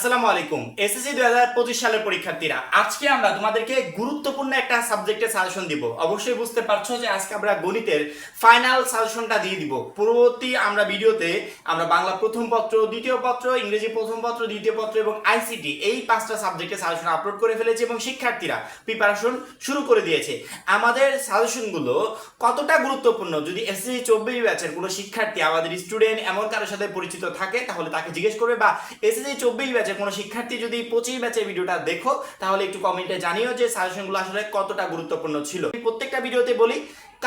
আসসালামু আলাইকুম। এসএসসি দুই হাজার পঁচিশ সালের পরীক্ষার্থীরা, আজকে আমরা তোমাদেরকে গুরুত্বপূর্ণ একটা সাবজেক্টের সাজেশন দিব। অবশ্যই বুঝতে পারছ যে আজকে আমরা গণিতের ফাইনাল সাজেশনটা দিয়ে দিব। পূর্ববর্তী আমরা ভিডিওতে আমরা বাংলা প্রথম পত্র, দ্বিতীয় পত্র, ইংরেজি প্রথম পত্র, দ্বিতীয় পত্র এবং আইসিটি এই পাঁচটা সাবজেক্টের সাজেশন আপলোড করে ফেলেছি এবং শিক্ষার্থীরা প্রিপারেশন শুরু করে দিয়েছে। আমাদের সাজেশনগুলো কতটা গুরুত্বপূর্ণ? যদি এসএসসি চব্বিশ ব্যাচের কোনো শিক্ষার্থী আমাদের স্টুডেন্ট এমন কারোর সাথে পরিচিত থাকে, তাহলে তাকে জিজ্ঞেস করবে বা এসএসসি চব্বিশ ব্যাচের কোনো শিক্ষার্থী যদি পঁচিশ ব্যাচের ভিডিওটা দেখো, তাহলে একটু কমেন্টে জানিও যে সাজেশনগুলো আসলে কতটা গুরুত্বপূর্ণ ছিল। প্রত্যেকটা ভিডিওতে বলি,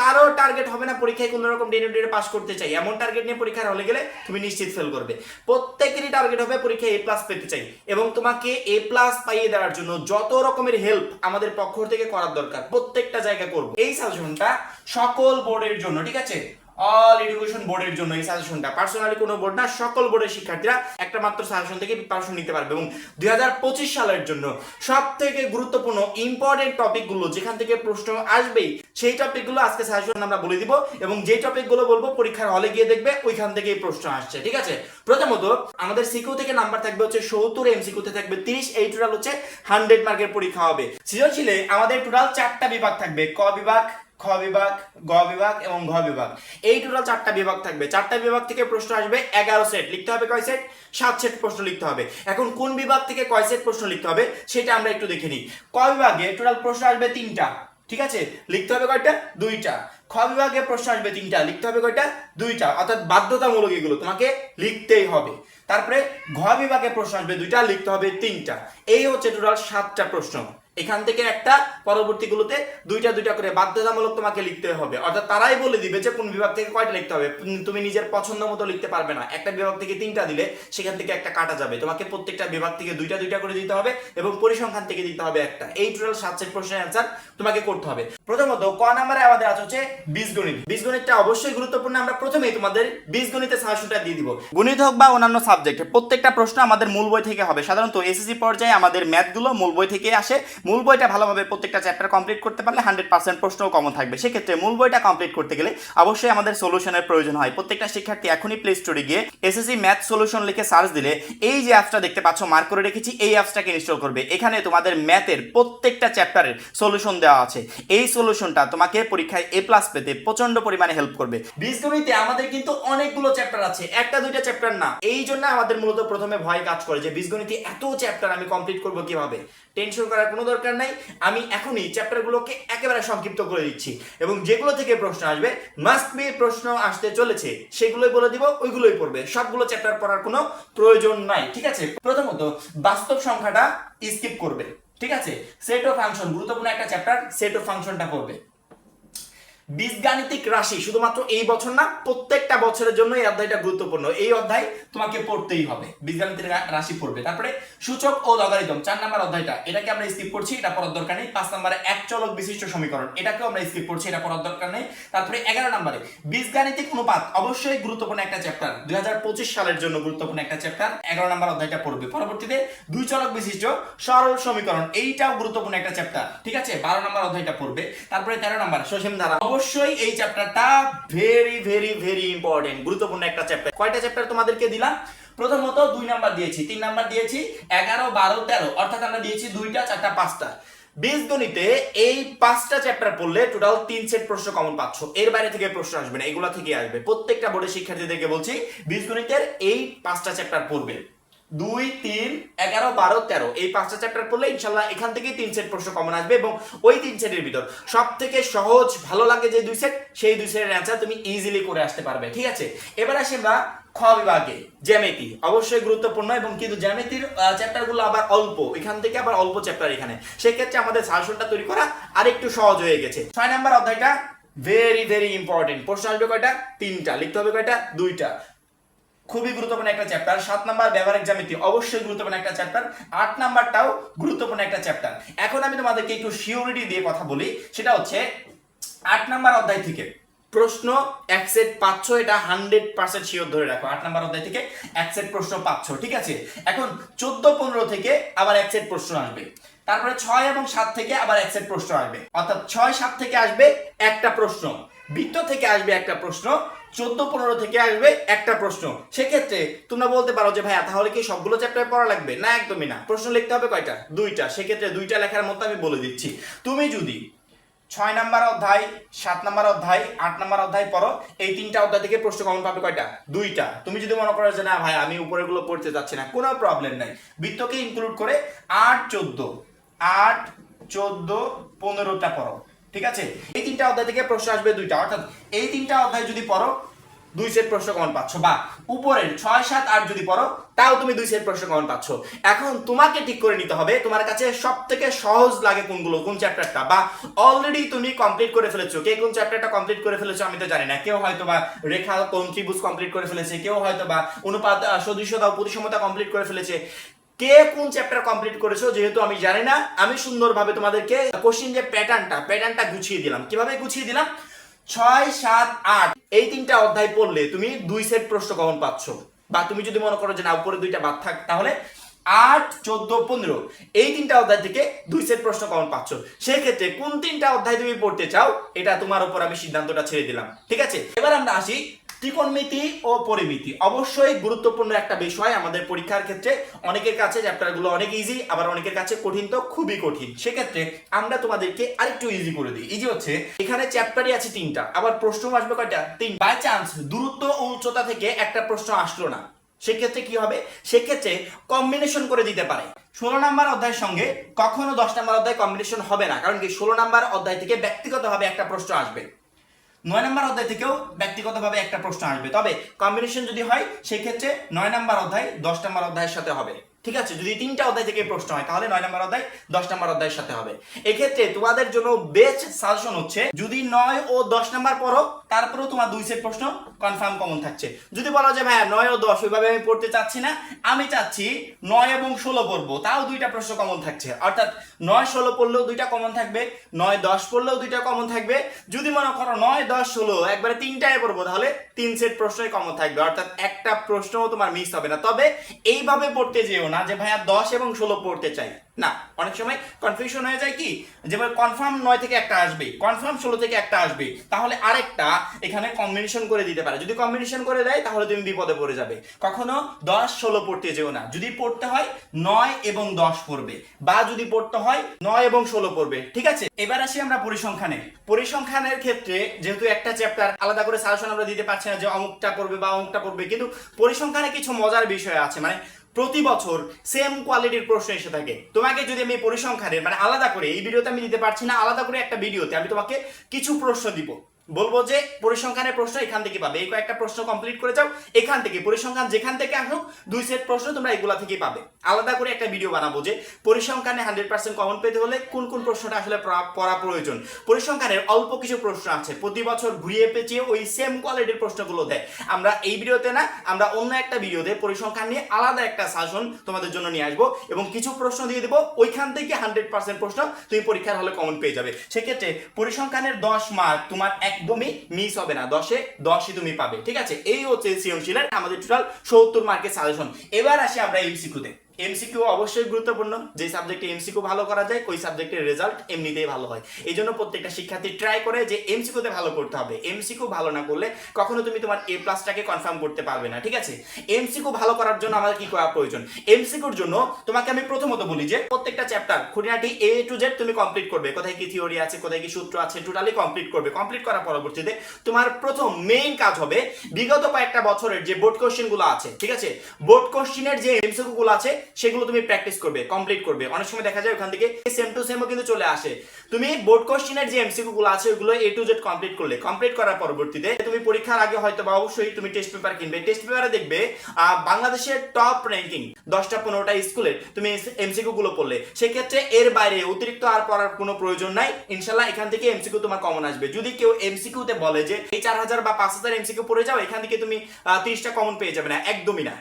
কারও টার্গেট হবে না পরীক্ষায় কোনো রকম ডেনে ডেনে পাস করতে চাই। এমন টার্গেট নিয়ে পরীক্ষার হলে গেলে তুমি নিশ্চিত ফেল করবে। প্রত্যেকেরই টার্গেট হবে পরীক্ষায় এ প্লাস পেতে চাই এবং তোমাকে এ প্লাস পাইয়ে দেওয়ার জন্য যত রকমের হেল্প আমাদের পক্ষ থেকে করার দরকার, প্রত্যেকটা জায়গা করব। এই সাজেশনটা সকল বোর্ডের জন্য, ঠিক আছে? অল এডুকেশন বোর্ডের জন্য এই সাজেশনটা পার্সোনালি কোনো বোর্ড না, সকল বোর্ডের শিক্ষার্থীরা একটা মাত্র সাজেশন থেকে প্রিপারেশন নিতে পারবে এবং দুই সালের জন্য সব থেকে গুরুত্বপূর্ণ ইম্পর্টেন্ট টপিকগুলো যেখান থেকে প্রশ্ন আসবেই, সেই টপিকগুলো আজকে সাজেশন আমরা বলে দিব এবং যে টপিকগুলো বলব পরীক্ষার হলে গিয়ে দেখবে, ওইখান থেকেই প্রশ্ন আসছে, ঠিক আছে? প্রথমত, আমাদের সিকিউ থেকে নাম্বার থাকবে হচ্ছে সত্তর এম এমসিকিউতে থাকবে তিরিশ, এই টোটাল হচ্ছে হান্ড্রেড মার্কের পরীক্ষা হবে। সৃজনশীলে আমাদের টোটাল চারটা বিভাগ থাকবে, ক বিভাগ খ বিভাগ, গ বিভাগ এবং ঘ বিভাগ। এই টোটাল চারটা বিভাগ থাকবে। চারটা বিভাগ থেকে প্রশ্ন আসবে এগারো সেট লিখতে হবে কয় সেট সাত সেট প্রশ্ন লিখতে হবে। এখন কোন বিভাগ থেকে কয় সেট প্রশ্ন লিখতে হবে সেটা আমরা একটু দেখে নিই। ক বিভাগে টোটাল প্রশ্ন আসবে তিনটা, ঠিক আছে? লিখতে হবে কয়টা? দুইটা। খ বিভাগে প্রশ্ন আসবে তিনটা, লিখতে হবে কয়টা? দুইটা। অর্থাৎ বাধ্যতামূলক এগুলো তোমাকে লিখতেই হবে। তারপরে ঘ বিভাগে প্রশ্ন আসবে দুইটা, লিখতে হবে তিনটা। এই হচ্ছে টোটাল সাতটা প্রশ্ন। এখান থেকে একটা পরবর্তীগুলোতে দুইটা দুইটা করে বাধ্যতামূলক তোমাকে লিখতে হবে। অর্থাৎ তারাই বলে দিবে যে কোন বিভাগ থেকে কয়টা লিখতে হবে। তুমি নিজের পছন্দ মতো লিখতে পারবে না। একটা বিভাগ থেকে তিনটা দিলে সেখান থেকে একটা কাটা যাবে। তোমাকে প্রত্যেকটা বিভাগ থেকে দুইটা দুইটা করে দিতে হবে এবং পরিসংখ্যান থেকে দিতে হবে একটা। এই টোটাল সাত সেট প্রশ্নের অ্যান্সার তোমাকে করতে হবে। প্রথমত, ক নাম্বারে আমাদের আছে হচ্ছে বীজগণিত। বীজগণিতটা অবশ্যই গুরুত্বপূর্ণ। আমরা প্রথমেই তোমাদের বীজগণিতের সাজেশনটা দিয়ে দিব। গণিত হোক বা অন্যান্য সাবজেক্ট প্রত্যেকটা প্রশ্ন আমাদের মূল বই থেকে হবে। সাধারণত এসএসসি পর্যায়ে আমাদের ম্যাথগুলো মূল বই থেকে আসে। মূল বইটা ভালোভাবে প্রত্যেকটা চ্যাপ্টার কমপ্লিট করতে পারলে হান্ড্রেড পার্সেন্ট প্রশ্নও কমন থাকবে। সেক্ষেত্রে মূল বইটা কমপ্লিট করতে গেলে অবশ্যই আমাদের সলিউশনের প্রয়োজন হয়। প্রত্যেকটা শিক্ষার্থী এখনই প্লে স্টোরে গিয়ে এসএসসি ম্যাথ সলিউশন লিখে সার্চ দিলে এই যে অ্যাপসটা দেখতে পাচ্ছ মার্ক করে রেখেছি, এই অ্যাপসটাকে ইনস্টল করবে। এখানে তোমাদের ম্যাথের প্রত্যেকটা চ্যাপ্টারের সলিউশন দেওয়া আছে। এই সলিউশনটা তোমাকে পরীক্ষায় এ প্লাস পেতে প্রচণ্ড পরিমাণে হেল্প করবে। বীজগণিতে আমাদের কিন্তু অনেকগুলো চ্যাপ্টার আছে, একটা দুইটা চ্যাপ্টার না। এই জন্য আমাদের মূলত প্রথমে ভয় কাজ করে যে বীজগণিতে এত চ্যাপ্টার আমি কমপ্লিট করব কীভাবে? টেনশন করার কোনো দরকার নাই। আমি এখনই চ্যাপ্টারগুলোকে একেবারে সংক্ষিপ্ত করে দিচ্ছি। এবং যেগুলো থেকে প্রশ্ন আসবে মাস্ট বি প্রশ্ন আসতে চলেছে, সেগুলোই বলে দিব, ওইগুলোই পড়বে। সবগুলো চ্যাপ্টার পড়ার কোনো প্রয়োজন নাই, ঠিক আছে? প্রথমত, বাস্তব সংখ্যাটা স্কিপ করবে, ঠিক আছে? সেট অফ ফাংশন গুরুত্বপূর্ণ একটা চ্যাপ্টার সেট অফ ফাংশনটা পড়বে। বীজগাণিতিক রাশি শুধুমাত্র এই বছর না, প্রত্যেকটা বছরের জন্য এই অধ্যায়টা গুরুত্বপূর্ণ। এই অধ্যায় তোমাকে পড়তেই হবে, বীজগাণিতিক রাশি পড়বে। তারপরে সূচক ও লগারিদম, চার নাম্বার অধ্যায়টা, এটাকে আমরা স্কিপ করছি, এটা পড়ার দরকার নেই। পাঁচ নাম্বারে এক চলক বিশিষ্ট সমীকরণ, এটাকেও আমরা স্কিপ করছি, এটা পড়ার দরকার নেই। তারপরে এগারো নাম্বারে, বীজগাণিতিক অনুপাত, অবশ্যই গুরুত্বপূর্ণ একটা চ্যাপ্টার দুই হাজার পঁচিশ সালের জন্য গুরুত্বপূর্ণ একটা চ্যাপ্টার এগারো নাম্বার অধ্যায়টা পড়বে। পরবর্তীতে দুই চলক বিশিষ্ট সরল সমীকরণ, এইটাও গুরুত্বপূর্ণ একটা চ্যাপ্টার ঠিক আছে? বারো নাম্বার অধ্যায়টা পড়বে। তারপরে তেরো নাম্বার, সসীম ধারা অবশ্যই এই চ্যাপ্টারটা ভেরি ভেরি ভেরি ইম্পর্টেন্ট গুরুত্বপূর্ণ একটা চ্যাপ্টার কয়টা চ্যাপ্টার তোমাদেরকে দিলাম? প্রথমত দুই নাম্বার দিয়েছি, তিন নাম্বার দিয়েছি এগারো, বারো, তেরো। অর্থাৎ আমরা দিয়েছি দুইটা, চারটা, পাঁচটা। বীজগণিতে এই পাঁচটা চ্যাপ্টার পড়লে টোটাল তিন সেট প্রশ্ন কমন পাচ্ছ। এর বাইরে থেকে প্রশ্ন আসবে না, এগুলা থেকে আসবে। প্রত্যেকটা বোর্ডের শিক্ষার্থীদেরকে বলছি, বীজগণিতের এই পাঁচটা চ্যাপ্টার পড়বে। দুই, তিন, এগারো, বারো, তেরো। এই পাঁচটা চ্যাপ্টার পড়লে ইনশাল্লাহ এখান থেকেই তিন সেট প্রশ্ন কমন আসবে এবং ওই তিন সেটের ভিতর সব থেকে সহজ, ভালো লাগে যে দুই সেট সেই দুই সেটের অ্যান্সার তুমি ইজিলি করে আসতে পারবে। ঠিক আছে? এবার আসি আমরা খ বিভাগে, জ্যামিতি। অবশ্যই গুরুত্বপূর্ণ এবং কিন্তু জ্যামিতির চ্যাপ্টারগুলো আবার অল্প। এখান থেকে আবার অল্প চ্যাপ্টার এখানে। সেক্ষেত্রে আমাদের সাজেশনটা তৈরি করা আরেকটু সহজ হয়ে গেছে। ছয় নাম্বার অধ্যায়টা ভেরি ভেরি ইম্পর্টেন্ট প্রশ্ন আসবে কয়টা? তিনটা। লিখতে হবে কয়টা? দুইটা। খুবই গুরুত্বপূর্ণ একটা চ্যাপ্টার সাত নাম্বার ব্যবহারিক জ্যামিতি, অবশ্যই গুরুত্বপূর্ণ একটা চ্যাপ্টার আট নাম্বারটাও গুরুত্বপূর্ণ একটা চ্যাপ্টার এখন আমি তোমাদেরকে একটু সিওরিটি দিয়ে কথা বলি, সেটা হচ্ছে আট নাম্বার অধ্যায় থেকে। প্রশ্ন এক পাচ্ছ, এটা হান্ড্রেড পার্সেন্ট শিওর ধরে রাখো। আট নাম্বার অধ্যায় থেকে এক প্রশ্ন পাচ্ছ, ঠিক আছে? এখন চোদ্দ, পনেরো থেকে আবার এক প্রশ্ন আসবে। তারপরে ছয় এবং সাত থেকে আবার এক প্রশ্ন আসবে। অর্থাৎ ছয়, সাত থেকে আসবে একটা প্রশ্ন। বৃত্ত থেকে আসবে একটা প্রশ্ন। চোদ্দ পনেরো থেকে আসবে একটা প্রশ্ন। সেক্ষেত্রে তোমরা বলতে পারো যে, ভাইয়া, তাহলে কি সবগুলো চ্যাপ্টার পড়া লাগবে? না, একদমই না। প্রশ্ন লিখতে হবে কয়টা? দুইটা। সেক্ষেত্রে দুইটা লেখার মতো আমি বলে দিচ্ছি। তুমি যদি ছয় নাম্বার অধ্যায়, সাত নাম্বার অধ্যায়, আট নাম্বার অধ্যায় পড়ো, এই তিনটা অধ্যায় থেকে প্রশ্ন কমন পাবে কয়টা? দুইটা। তুমি যদি মনে করো যে, না, ভাই, আমি উপরেরগুলো পড়তে যাচ্ছি না, কোনো প্রবলেম নাই। বৃত্তকে ইনক্লুড করে আট, চোদ্দ আট, চোদ্দ, পনেরোটা পড়ো। ঠিক আছে? এই তিনটা অধ্যায় থেকে প্রশ্ন আসবে দুইটা। অর্থাৎ এই তিনটা অধ্যায় যদি পড়ো, দুই সেট প্রশ্ন কমন পাচ্ছ। বা উপরের ছয়, সাত, আট যদি পড়ো, তাও তুমি দুই সেট প্রশ্ন কমন পাচ্ছ। এখন তোমাকে ঠিক করে নিতে হবে, তোমার কাছে সব থেকে সহজ লাগে কোনগুলো, কোন চ্যাপ্টারটা বা অলরেডি তুমি কমপ্লিট করে ফেলেছো। কে কোন চ্যাপ্টারটা কমপ্লিট করে ফেলেছো আমি তো জানি না। কেউ হয়তো বা রেখা, কোন ত্রিভুজ কমপ্লিট করে ফেলেছে, কেউ হয়তো বা অনুপাত সদৃশ্যতা প্রতিসমতা কমপ্লিট করে ফেলেছে। কে কোন চ্যাপ্টার কমপ্লিট করেছ যেহেতু আমি জানি না, আমি সুন্দরভাবে তোমাদেরকে কোশ্চিন যে প্যাটার্নটা প্যাটার্নটা গুছিয়ে দিলাম। কীভাবে গুছিয়ে দিলাম? ছয়, সাত, আট, এই তিনটা অধ্যায় পড়লে তুমি দুই সেট প্রশ্ন কমন পাচ্ছ? বা তুমি যদি মনে করো যে না, উপরে দুইটা বাদ থাক, তাহলে আট, চোদ্দ, পনেরো, এই তিনটা অধ্যায় থেকে দুই সেট প্রশ্ন কমন পাচ্ছ? সেক্ষেত্রে কোন তিনটা অধ্যায় তুমি পড়তে চাও, এটা তোমার উপর আমি সিদ্ধান্তটা ছেড়ে দিলাম। ঠিক আছে? এবার আমরা আসি ত্রিকোণমিতি ও পরিমিতি। অবশ্যই গুরুত্বপূর্ণ একটা বিষয় আমাদের পরীক্ষার ক্ষেত্রে। অনেকের কাছে চ্যাপ্টারগুলো অনেক ইজি আবার অনেকের কাছে কঠিন তো খুবই কঠিন। সেক্ষেত্রে আমরা তোমাদেরকে আরেকটু ইজি করে দিই। ইজি হচ্ছে, এখানে চ্যাপ্টারই আছে তিনটা, আবার প্রশ্ন আসবে কয়টা? তিন। বাই চান্স দূরত্ব ও উচ্চতা থেকে একটা প্রশ্ন আসলো না। সেক্ষেত্রে কি হবে? সেক্ষেত্রে কম্বিনেশন করে দিতে পারে। ষোলো নাম্বার অধ্যায়ের সঙ্গে কখনো দশ নাম্বার অধ্যায় কম্বিনেশন হবে না, কারণ কি ষোলো নাম্বার অধ্যায় থেকে ব্যক্তিগতভাবে একটা প্রশ্ন আসবে। নয় নম্বর অধ্যায় থেকেও ব্যক্তিগতভাবে একটা প্রশ্ন আসবে। তবে কম্বিনেশন যদি হয় সেই ক্ষেত্রে নয় নম্বর অধ্যায় দশ নম্বর অধ্যায়ের সাথে হবে। ঠিক আছে? যদি তিনটা অধ্যায় থেকে প্রশ্ন হয়, তাহলে নয় নম্বর অধ্যায় দশ নম্বর অধ্যায়ের সাথে হবে। এক্ষেত্রে তোমাদের জন্য বেস্ট সাজেশন হচ্ছে, যদি নয় ও দশ নাম্বার পড়ো, তারপরেও তোমার দুই সেট প্রশ্ন কনফার্ম কমন থাকছে। যদি বলো যে ভাইয়া নয় ও দশ, ওইভাবে আমি পড়তে চাচ্ছি না, আমি চাচ্ছি নয় এবং ষোলো পড়ব, তাও দুইটা প্রশ্ন কমন থাকছে। অর্থাৎ নয়, ষোলো পড়লেও দুইটা কমন থাকবে, নয়, দশ পড়লেও দুইটা কমন থাকবে। যদি মনে করো নয়, দশ, ষোলো, একবারে তিনটায় পড়ব, তাহলে তিন সেট প্রশ্নই কমন থাকবে। অর্থাৎ একটা প্রশ্নও তোমার মিস হবে না। তবে এইভাবে পড়তে যেও না যে ভাইয়া দশ এবং ষোলো পড়তে চাই। না, অনেক সময় কনফিউশন হয়ে যায় কি? যে কনফার্ম নয় থেকে একটা আসবে কনফার্ম ষোলো থেকে একটা আসবে তাহলে আরেকটা এখানে কম্বিনেশন করে দিতে পারে। যদি কম্বিনেশন করে দেয়, তাহলে তুমি বিপদে পড়ে যাবে। কখনো দশ, ষোলো পড়তে যেও না। যদি পড়তে হয়, নয় এবং দশ পড়বে। বা যদি পড়তে হয়, নয় এবং ষোলো পড়বে। ঠিক আছে? এবার আসি আমরা পরিসংখ্যানে পরিসংখ্যানের ক্ষেত্রে যেহেতু একটা চ্যাপ্টার আলাদা করে সাজেশন আমরা দিতে পারছি না যে অমুকটা পড়বে বা অমুকটা পড়বে, কিন্তু পরিসংখ্যানে কিছু মজার বিষয় আছে। মানে প্রতি বছর সেম কোয়ালিটির প্রশ্ন এসে থাকে। তোমাকে যদি আমি পরিসংখ্যানের মানে আলাদা করে এই ভিডিওতে আমি দিতে পারছি না, আলাদা করে একটা ভিডিওতে আমি তোমাকে কিছু প্রশ্ন দিব। বলব যে পরিসংখ্যানের প্রশ্ন এখান থেকে পাবে। এই কয়েকটা প্রশ্ন কমপ্লিট করে যাও। এখান থেকে, পরিসংখ্যান যেখান থেকে আসুক, দুই সেট প্রশ্ন তোমরা এগুলা থেকেই পাবে। আলাদা করে একটা ভিডিও বানাবো যে পরিসংখ্যানে হান্ড্রেড পার্সেন্ট কমন পেতে হলে কোন কোন প্রশ্নটা আসলে পড়া- প্রয়োজন। পরিসংখ্যানের অল্প কিছু প্রশ্ন আছে। প্রতি বছর ঘুরিয়ে পেঁচিয়ে ওই সেম কোয়ালিটির প্রশ্নগুলো দেয়। আমরা এই ভিডিওতে না, আমরা অন্য একটা ভিডিওতে পরিসংখ্যান নিয়ে আলাদা একটা শাসন তোমাদের জন্য নিয়ে আসব এবং কিছু প্রশ্ন দিয়ে দেবো। ওইখান থেকে হান্ড্রেড পার্সেন্ট প্রশ্ন তুমি পরীক্ষার হলে কমন পেয়ে যাবে। সেক্ষেত্রে পরিসংখ্যানের দশ মার্ক তোমার একদমই মিস হবে না। দশে, দশই তুমি পাবে। ঠিক আছে? এই হচ্ছে সৃজনশীলের আমাদের টোটাল সত্তর মার্কের সাজেশন এবার আসি আমরা এমসিকিউতে এমসিকিউ অবশ্যই গুরুত্বপূর্ণ। যে সাবজেক্টে এমসিকিউ ভালো করা যায়, ওই সাবজেক্টের রেজাল্ট এমনিতেই ভালো হয়। এই জন্য প্রত্যেকটা শিক্ষার্থী ট্রাই করে যে এমসিকিউতে ভালো করতে হবে। এমসিকিউ ভালো না করলে কখনো তুমি তোমার এ প্লাসটাকে কনফার্ম করতে পারবে না, ঠিক আছে? এমসিকিউ ভালো করার জন্য আমাদের কি করা প্রয়োজন? এমসিকিউর জন্য তোমাকে আমি প্রথমত বলি যে প্রত্যেকটা চ্যাপ্টার খুঁটিনাটি এ টু জেড তুমি কমপ্লিট করবে। কোথায় কি থিওরি আছে, কোথায় কি সূত্র আছে টোটালি কমপ্লিট করবে। কমপ্লিট করার পরবর্তীতে তোমার প্রথম মেইন কাজ হবে বিগত কয়েকটা বছরের যে বোর্ড কোশ্চেনগুলো আছে, ঠিক আছে? বোর্ড কোশ্চেনের যে এমসিকিউ গুলো আছে সেগুলো তুমি প্র্যাকটিস করবে কমপ্লিট করবে। অনেক সময় দেখা যায় ওখান থেকে সেম টু সেমও কিন্তু চলে আসে। তুমি বোর্ড কোশ্চেনের যে এমসিকিউ গুলো আছে ওগুলো এ টু জেড কমপ্লিট করলে। কমপ্লিট করার পরবর্তীতে তুমি পরীক্ষার আগে হয়তো বা অবশ্যই তুমি টেস্ট পেপার কিনবে। টেস্ট পেপারে দেখবে বাংলাদেশের টপ র্যাঙ্কিং দশটা পনেরোটা স্কুলে তুমি এমসিকিউ গুলো পড়লে। সেক্ষেত্রে এর বাইরে অতিরিক্ত আর পড়ার কোনো প্রয়োজন নাই। ইনশাল্লাহ এখান থেকে এমসিকিউ তোমার কমন আসবে। যদি কেউ এমসিকিউতে বলে যে, এই চার হাজার বা পাঁচ হাজার এমসিকিউ পড়ে যাও, এখান থেকে তুমি তিরিশটা কমন পেয়ে যাবে না। একদমই না।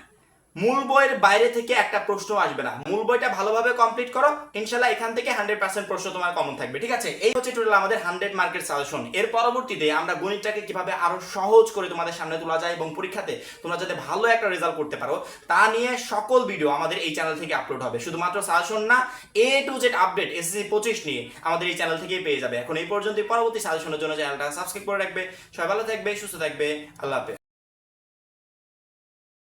মূল বইয়ের বাইরে থেকে একটা প্রশ্ন আসবে না। মূল বইটা ভালোভাবে কমপ্লিট করো ইনশাল্লাহ এখান থেকে হান্ড্রেড পার্সেন্ট প্রশ্ন তোমার কমন থাকবে, ঠিক আছে? এই হচ্ছে টোটাল আমাদের হান্ড্রেড মার্কের সাজেশন এর পরবর্তীতে আমরা গণিতটাকে কীভাবে আরও সহজ করে তোমাদের সামনে তোলা যায় এবং পরীক্ষাতে তোমরা যাতে ভালো একটা রেজাল্ট করতে পারো, তা নিয়ে সকল ভিডিও আমাদের এই চ্যানেল থেকে আপলোড হবে। শুধুমাত্র সাজেশন না A to Z update SSC পঁচিশ নিয়ে আমাদের এই চ্যানেল থেকেই পেয়ে যাবে। এখন এই পর্যন্ত পরবর্তী সাজেশনের জন্য চ্যানেলটা সাবস্ক্রাইব করে রাখবে। সবাই ভালো থাকবে, সুস্থ থাকবে। আল্লাহ হাফেজ।